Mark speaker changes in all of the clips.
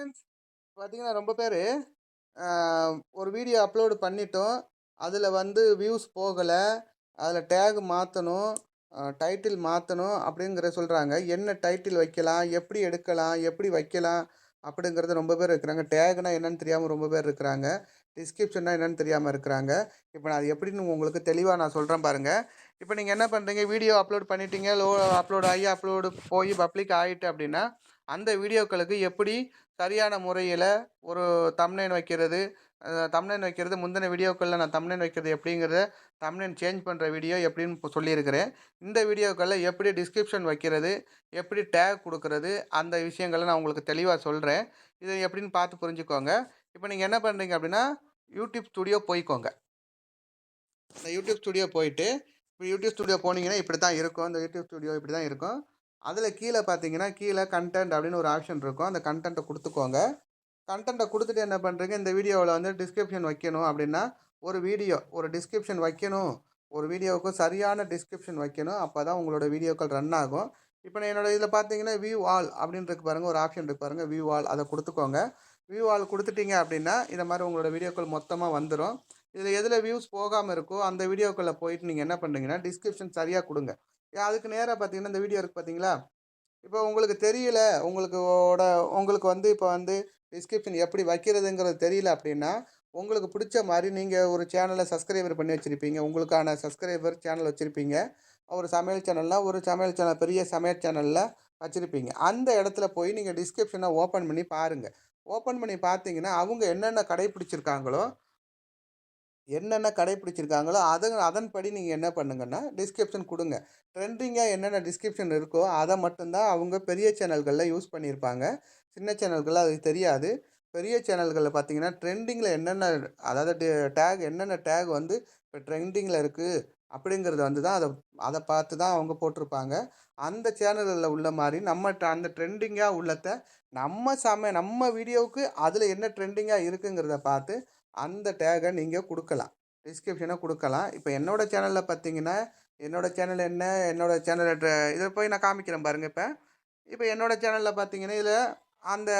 Speaker 1: Friends பார்த்தீங்கன்னா ரொம்ப பேர் ஒரு வீடியோ அப்லோடு பண்ணிட்டோம். அதில் வந்து வியூஸ் போகலை. அதில் டேக் மாற்றணும் டைட்டில் மாற்றணும் அப்படிங்கிற சொல்கிறாங்க என்ன டைட்டில் வைக்கலாம் எப்படி எடுக்கலாம் எப்படி வைக்கலாம் அப்படிங்கிறது ரொம்ப பேர் இருக்கிறாங்க. டேக்னால் என்னென்னு தெரியாமல் ரொம்ப பேர் இருக்கிறாங்க. டிஸ்கிரிப்ஷன்னா என்னென்னு தெரியாமல் இருக்கிறாங்க. இப்போ நான் அது எப்படின்னு உங்களுக்கு தெளிவாக நான் சொல்கிறேன் பாருங்கள் இப்போ நீங்கள் என்ன பண்ணுறீங்க வீடியோ அப்லோட் பண்ணிட்டீங்க. லோ அப்லோட் ஆகி அப்லோடு போய் பப்ளிக் ஆகிட்டு அப்படின்னா அந்த வீடியோக்களுக்கு எப்படி சரியான முறையில் ஒரு தம்னைன் வைக்கிறது தம்னைன் வைக்கிறது முந்தின வீடியோக்களில் நான் தம்னைன் வைக்கிறது எப்படிங்கிறத தம்னைன் சேஞ்ச் பண்ணுற வீடியோ எப்படின்னு இப்போ சொல்லியிருக்கிறேன். இந்த வீடியோக்களில் எப்படி டிஸ்கிரிப்ஷன் வைக்கிறது எப்படி டேக் கொடுக்கறது அந்த விஷயங்களை நான் உங்களுக்கு தெளிவாக சொல்கிறேன் இதை எப்படின்னு பார்த்து புரிஞ்சுக்கோங்க. இப்போ நீங்கள் என்ன பண்ணுறீங்க அப்படின்னா யூடியூப் ஸ்டுடியோ போய்க்கோங்க. இந்த யூடியூப் ஸ்டுடியோ போயிட்டு இப்போ யூடியூப் ஸ்டுடியோ போனீங்கன்னா இப்படி தான் இருக்கும். இந்த யூடியூப் ஸ்டுடியோ இப்படி தான் இருக்கும். அதில் கீழே பார்த்தீங்கன்னா கீழே கண்டென்ட் அப்படின்னு ஒரு ஆப்ஷன் இருக்கும். அந்த கண்டென்ட்டை கொடுத்துக்கோங்க. கண்டென்ட்டை கொடுத்துட்டு என்ன பண்ணுறீங்க இந்த வீடியோவில் வந்து டிஸ்கிரிப்ஷன் வைக்கணும் அப்படின்னா ஒரு வீடியோ ஒரு டிஸ்கிரிப்ஷன் வைக்கணும். ஒரு வீடியோவுக்கு சரியான டிஸ்கிரிப்ஷன் வைக்கணும். அப்போ தான் உங்களோட வீடியோக்கள் ரன் ஆகும். இப்போ நான் என்னோட இதில் பார்த்தீங்கன்னா வியூ ஆல் அப்படின்னு இருக்கு பாருங்கள் ஒரு ஆப்ஷன் இருக்கு பாருங்கள் வியூ ஆல் அதை கொடுத்துக்கோங்க. வியூ ஆல் கொடுத்துட்டீங்க அப்படின்னா இந்த மாதிரி உங்களோட வீடியோக்கள் மொத்தமாக வந்துடும் இதில் எதில் வியூஸ் போகாமல் இருக்கோ அந்த வீடியோக்களில் போயிட்டு நீங்கள் என்ன பண்ணுறீங்கன்னா டிஸ்கிரிப்ஷன் சரியாக கொடுங்க. அதுக்கு நேராக பார்த்தீங்கன்னா இந்த வீடியோ இருக்குது பார்த்தீங்களா இப்போ உங்களுக்கு தெரியல உங்களுக்கு உங்களுக்கு வந்து இப்போ வந்து டிஸ்கிரிப்ஷன் எப்படி வைக்கிறதுங்கிறது தெரியல அப்படின்னா உங்களுக்கு பிடிச்ச மாதிரி நீங்கள் ஒரு சேனலை சப்ஸ்கிரைபர் பண்ணி வச்சுருப்பீங்க. உங்களுக்கான சப்ஸ்கிரைபர் சேனல் வச்சுருப்பீங்க. ஒரு சமையல் சேனல்னால் ஒரு சமையல் சேனல் பெரிய சமையல் சேனலில் வச்சுருப்பீங்க. அந்த இடத்துல போய் நீங்கள் டிஸ்கிரிப்ஷனை ஓப்பன் பண்ணி பாருங்கள் ஓப்பன் பண்ணி பார்த்தீங்கன்னா அவங்க என்னென்ன கடைப்பிடிச்சிருக்காங்களோ என்னென்ன கடைப்பிடிச்சிருக்காங்களோ அதன் அதன்படி நீங்கள் என்ன பண்ணுங்கன்னா டிஸ்கிரிப்ஷன் கொடுங்க. ட்ரெண்டிங்காக என்னென்ன டிஸ்கிரிப்ஷன் இருக்கோ அதை மட்டும்தான் அவங்க பெரிய சேனல்களில் யூஸ் பண்ணியிருப்பாங்க. சின்ன சேனல்களில் அது தெரியாது. பெரிய சேனல்களில் பார்த்தீங்கன்னா ட்ரெண்டிங்கில் என்னென்ன அதாவது டேக் என்னென்ன டேக் வந்து இப்போ ட்ரெண்டிங்கில் இருக்குது அப்படிங்கிறது வந்து தான் அதை அதை பார்த்து தான் அவங்க போட்டிருப்பாங்க. அந்த சேனல்களில் உள்ள மாதிரி நம்ம அந்த ட்ரெண்டிங்காக உள்ளத்தை நம்ம சம நம்ம வீடியோவுக்கு அதில் என்ன ட்ரெண்டிங்காக இருக்குங்கிறத பார்த்து அந்த டேகை நீங்கள் கொடுக்கலாம். டிஸ்கிரிப்ஷனை கொடுக்கலாம். இப்போ என்னோடய சேனலில் பார்த்தீங்கன்னா என்னோடய சேனல் என்ன என்னோடய சேனல் இதை போய் நான் காமிக்கிறேன் பாருங்கள் இப்போ. இப்போ என்னோடய சேனலில் பார்த்தீங்கன்னா இதில் அந்த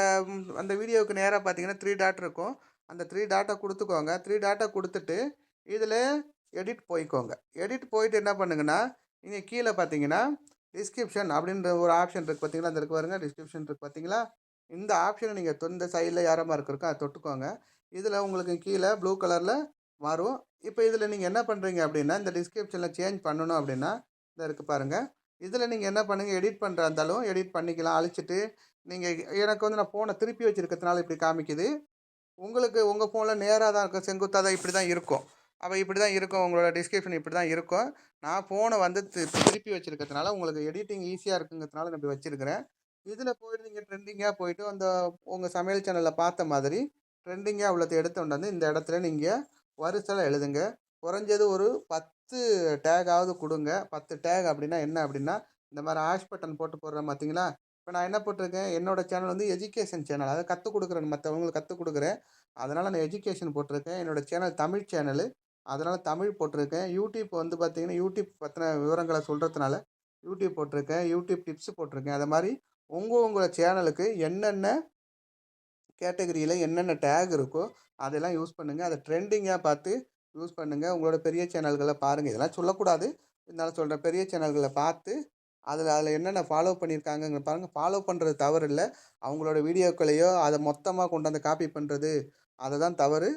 Speaker 1: அந்த வீடியோவுக்கு நேராக பார்த்தீங்கன்னா த்ரீ டாட் இருக்கும். அந்த த்ரீ டாட்டை கொடுத்துக்கோங்க. த்ரீ டாட்டை கொடுத்துட்டு இதில் எடிட் போய்க்கோங்க. எடிட் போயிட்டு என்ன பண்ணுங்கன்னா நீங்கள் கீழே பார்த்தீங்கன்னா டிஸ்கிரிப்ஷன் அப்படின்ற ஒரு ஆப்ஷன் இருக்குது பார்த்தீங்களா? அந்த இருக்கு பாருங்கள் டிஸ்கிரிப்ஷன் இருக்குது பார்த்தீங்களா? இந்த ஆப்ஷனை நீங்கள் தொந்த சைடில் யார மார்க் இருக்கோ அதை தொட்டுக்கோங்க. இதில் உங்களுக்கு கீழே ப்ளூ கலரில் வரும் இப்போ இதில் நீங்கள் என்ன பண்ணுறீங்க அப்படின்னா இந்த டிஸ்கிரிப்ஷனில் சேஞ்ச் பண்ணணும் அப்படின்னா இதை இருக்குது பாருங்கள் இதில் நீங்கள் என்ன பண்ணுங்கள் எடிட் பண்ணுறா இருந்தாலும் எடிட் பண்ணிக்கலாம். அழிச்சிட்டு நீங்கள் எனக்கு வந்து நான் ஃபோனை திருப்பி வச்சுருக்கிறதுனால இப்படி காமிக்குது. உங்களுக்கு உங்கள் ஃபோனில் நேராக தான் இருக்கும் செங்குத்தாக தான் இப்படி தான் இருக்கும். அப்போ இப்படி தான் இருக்கும் உங்களோட டிஸ்கிரிப்ஷன் இப்படி தான் இருக்கும். நான் ஃபோனை வந்து திருப்பி வச்சுருக்கிறதுனால உங்களுக்கு எடிட்டிங் ஈஸியாக இருக்குங்கிறதுனால நான் இப்படி வச்சுருக்கிறேன். இதில் போயிட்டு நீங்கள் ட்ரெண்டிங்காக போயிட்டு அந்த உங்கள் சமையல் சேனலில் பார்த்த மாதிரி ட்ரெண்டிங்காக உள்ளத்தை எடுத்து வந்து இந்த இடத்துல நீங்கள் வரிசையில் எழுதுங்க. குறைஞ்சது ஒரு பத்து டேகாவது கொடுங்க. பத்து டேக் அப்படின்னா என்ன அப்படின்னா இந்த மாதிரி ஆஷ் பட்டன் போட்டு போடுறேன் பார்த்தீங்களா? இப்போ நான் என்ன போட்டிருக்கேன்? என்னோடய சேனல் வந்து எஜுகேஷன் சேனல் அதாவது கற்றுக் கொடுக்குறேன் மற்றவங்களுக்கு கற்றுக் கொடுக்குறேன். அதனால் நான் எஜுகேஷன் போட்டிருக்கேன். என்னோடய சேனல் தமிழ் சேனலு அதனால் தமிழ் போட்டிருக்கேன். யூடியூப் வந்து பார்த்திங்கன்னா யூடியூப் பற்றின விவரங்களை சொல்கிறதுனால யூடியூப் போட்டிருக்கேன். யூடியூப் டிப்ஸ் போட்டிருக்கேன். அதை மாதிரி உங்கள் உங்கள் சேனலுக்கு என்னென்ன கேட்டகரியில் என்னென்ன டேக் இருக்கோ அதெல்லாம் யூஸ் பண்ணுங்கள் அதை ட்ரெண்டிங்காக பார்த்து யூஸ் பண்ணுங்கள் உங்களோட பெரிய சேனல்களை பாருங்கள் இதெல்லாம் சொல்லக்கூடாது. இருந்தாலும் சொல்கிறேன் பெரிய சேனல்களை பார்த்து அதில் அதில் என்னென்ன ஃபாலோ பண்ணியிருக்காங்கங்க பாருங்கள் ஃபாலோ பண்ணுறது தவறு இல்லை அவங்களோட வீடியோக்களையோ அதை மொத்தமாக கொண்டு வந்து காப்பி பண்ணுறது அதை தான் தவறு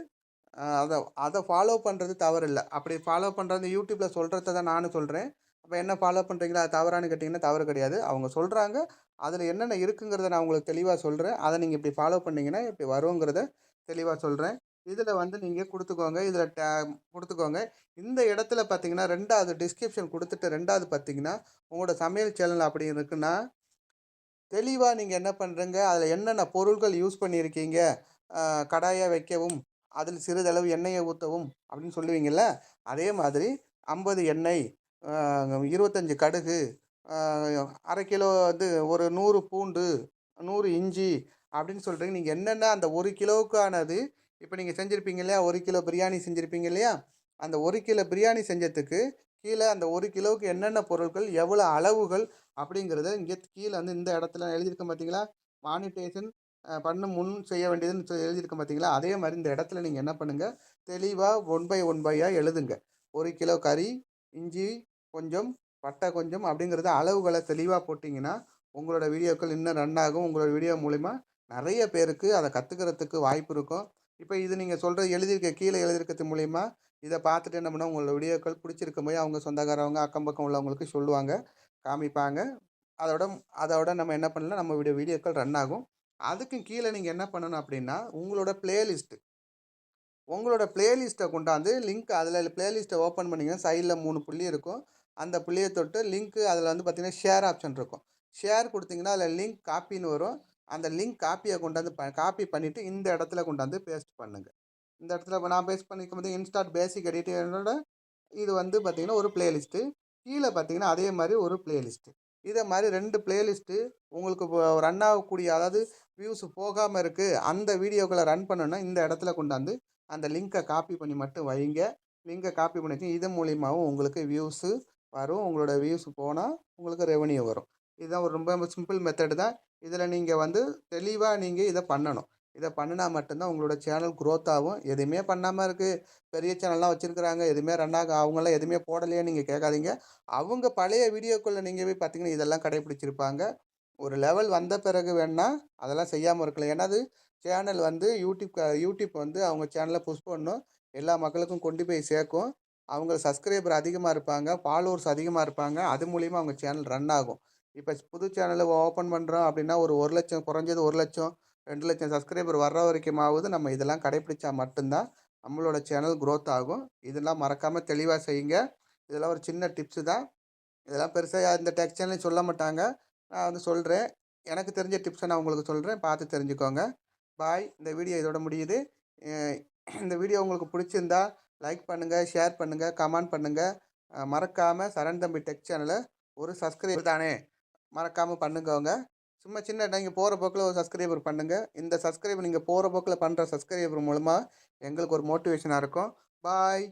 Speaker 1: அதை அதை ஃபாலோ பண்ணுறது தவறு இல்லை அப்படி ஃபாலோ பண்ணுறது யூடியூப்பில் சொல்கிறத தான் நானும் சொல்கிறேன் அப்போ என்ன ஃபாலோ பண்ணுறீங்களா அது தவறானு கேட்டிங்கன்னா தவறு கிடையாது. அவங்க சொல்கிறாங்க அதில் என்னென்ன இருக்குங்கிறத நான் உங்களுக்கு தெளிவாக சொல்கிறேன். அதை நீங்கள் இப்படி ஃபாலோ பண்ணிங்கன்னா இப்படி வருங்கிறத தெளிவாக சொல்கிறேன். இதில் வந்து நீங்கள் கொடுத்துக்கோங்க. இதில் டே கொடுத்துக்கோங்க. இந்த இடத்துல பார்த்தீங்கன்னா ரெண்டாவது டிஸ்கிரிப்ஷன் கொடுத்துட்டு ரெண்டாவது பார்த்தீங்கன்னா உங்களோட சமையல் சேனல் அப்படி இருக்குன்னா தெளிவாக நீங்கள் என்ன பண்ணுறீங்க? அதில் என்னென்ன பொருட்கள் யூஸ் பண்ணியிருக்கீங்க? கடாயை வைக்கவும் அதில் சிறிதளவு எண்ணெயை ஊற்றவும் அப்படின்னு சொல்லுவீங்கள்ல அதே மாதிரி ஐம்பது எண்ணெய் இருபத்தஞ்சி கடுகு அரை கிலோ வந்து ஒரு நூறு பூண்டு நூறு இஞ்சி அப்படின்னு சொல்கிறீங்க நீங்கள் என்னென்ன அந்த ஒரு கிலோவுக்கானது இப்போ நீங்கள் செஞ்சுருப்பீங்க இல்லையா? ஒரு கிலோ பிரியாணி செஞ்சுருப்பீங்க இல்லையா? அந்த ஒரு கிலோ பிரியாணி செஞ்சதுக்கு கீழே அந்த ஒரு கிலோவுக்கு என்னென்ன பொருட்கள் எவ்வளோ அளவுகள் அப்படிங்கிறத இங்கே கீழே வந்து இந்த இடத்துல எழுதியிருக்கேன் பார்த்தீங்களா மானிட்டேஷன் பண்ண முன் செய்ய வேண்டியதுன்னு சொல்லி எழுதியிருக்கேன் பார்த்தீங்களா அதே மாதிரி இந்த இடத்துல நீங்கள் என்ன பண்ணுங்கள் தெளிவாக ஒன் பை ஒன் பையாக எழுதுங்க. ஒரு கிலோ கறி இஞ்சி கொஞ்சம் பட்டை கொஞ்சம் அப்படிங்கிறத அளவுகளை தெளிவாக போட்டிங்கன்னா உங்களோட வீடியோக்கள் இன்னும் ரன் ஆகும். உங்களோட வீடியோ மூலிமா நிறைய பேருக்கு அதை கற்றுக்கிறதுக்கு வாய்ப்பு இருக்கும். இப்போ இது நீங்கள் சொல்கிற எழுதியிருக்க கீழே எழுதியிருக்கிறது மூலிமா இதை பார்த்துட்டு என்ன பண்ணால் உங்களோட வீடியோக்கள் பிடிச்சிருக்கும் போய் அவங்க சொந்தக்காரவங்க அக்கம் பக்கம் உள்ளவங்களுக்கு சொல்லுவாங்க காமிப்பாங்க. அதோட அதோட நம்ம என்ன பண்ணலாம்? நம்ம வீடியோ வீடியோக்கள் ரன் ஆகும். அதுக்கும் கீழே நீங்கள் என்ன பண்ணணும் அப்படின்னா உங்களோட பிளேலிஸ்ட்டு உங்களோட பிளேலிஸ்ட்டை கொண்டாந்து லிங்க் அதில் பிளேலிஸ்ட்டை ஓப்பன் பண்ணிங்கன்னா சைடில் மூணு புள்ளி இருக்கும். அந்த புள்ளியை தொட்டு லிங்க்கு அதில் வந்து பார்த்திங்கன்னா ஷேர் ஆப்ஷன் இருக்கும். ஷேர் கொடுத்தீங்கன்னா அதில் லிங்க் காப்பின்னு வரும். அந்த லிங்க் காப்பியை கொண்டாந்து ப காப்பி பண்ணிவிட்டு இந்த இடத்துல கொண்டாந்து பேஸ்ட் பண்ணுங்கள் இந்த இடத்துல இப்போ நான் பேஸ்ட் பண்ணிக்கும் போது இன்ஸ்டாட் பேசிக் எடிட்டரோட இது வந்து பார்த்திங்கன்னா ஒரு பிளேலிஸ்ட்டு கீழே பார்த்தீங்கன்னா அதே மாதிரி ஒரு பிளேலிஸ்ட்டு இதே மாதிரி ரெண்டு பிளேலிஸ்ட்டு உங்களுக்கு ரன் ஆகக்கூடிய அதாவது வியூஸ் போகாமல் இருக்குது அந்த வீடியோக்களை ரன் பண்ணணும்னா இந்த இடத்துல கொண்டாந்து அந்த லிங்க்கை காப்பி பண்ணி மட்டும் வைங்க. லிங்கை காப்பி பண்ணி வச்சு இது மூலியமாகவும் உங்களுக்கு வியூஸு வரும் உங்களோட வியூஸ் போனால் உங்களுக்கு ரெவன்யூ வரும். இதுதான் ஒரு ரொம்ப சிம்பிள் மெத்தடு தான். இதில் நீங்கள் வந்து தெளிவாக நீங்கள் இதை பண்ணணும். இதை பண்ணினா மட்டும்தான் உங்களோட சேனல் க்ரோத் ஆகும். எதுவுமே பண்ணாமல் இருக்குது பெரிய சேனல்லாம் வச்சுருக்குறாங்க. எதுவுமே ரன் ஆக அவங்களாம் எதுவுமே போடலையே நீங்கள் கேட்காதீங்க. அவங்க பழைய வீடியோக்குள்ளே நீங்கள் போய் பார்த்தீங்கன்னா இதெல்லாம் கடைப்பிடிச்சிருப்பாங்க. ஒரு லெவல் வந்த பிறகு வேணால் அதெல்லாம் செய்யாமல் இருக்கலாம். ஏன்னா அது சேனல் வந்து யூடியூப் க- யூடியூப் வந்து அவங்க சேனலை புஷ் பண்ணும் எல்லா மக்களுக்கும் கொண்டு போய் சேர்க்கும். அவங்க சப்ஸ்கிரைபர் அதிகமாக இருப்பாங்க ஃபாலோவர்ஸ் அதிகமாக இருப்பாங்க. அது மூலிமா அவங்க சேனல் ரன் ஆகும். இப்போ புது சேனலை ஓப்பன் பண்ணுறோம் அப்படின்னா ஒரு ஒரு லட்சம் குறைஞ்சது ஒரு லட்சம் ரெண்டு லட்சம் சப்ஸ்கிரைபர் வர்ற வரைக்குமாவது நம்ம இதெல்லாம் கடைப்பிடிச்சா மட்டும்தான் நம்மளோட சேனல் க்ரோத் ஆகும். இதெல்லாம் மறக்காமல் தெளிவாக செய்யுங்க. இதெல்லாம் ஒரு சின்ன டிப்ஸு தான். இதெல்லாம் பெருசாக இந்த டெக் சேனலையும் சொல்ல மாட்டாங்க. நான் வந்து சொல்கிறேன் எனக்கு தெரிஞ்ச டிப்ஸை நான் உங்களுக்கு சொல்கிறேன் பார்த்து தெரிஞ்சுக்கோங்க. பாய் இந்த வீடியோ இதோட முடியுது. இந்த வீடியோ உங்களுக்கு பிடிச்சிருந்தா லைக் பண்ணுங்கள் ஷேர் பண்ணுங்கள் கமெண்ட் பண்ணுங்கள் மறக்காமல் சரண் தம்பி டெக் சேனலை ஒரு சப்ஸ்கிரைபர் தானே? மறக்காமல் பண்ணுங்கவங்க சும்மா சின்ன நீங்கள் போகிற போக்கில் ஒரு சப்ஸ்கிரைபர் பண்ணுங்கள் இந்த சப்ஸ்கிரைபர் நீங்கள் போகிற போக்கில் பண்ணுற சப்ஸ்கிரைபர் மூலமாக எங்களுக்கு ஒரு மோட்டிவேஷனாக இருக்கும். பாய்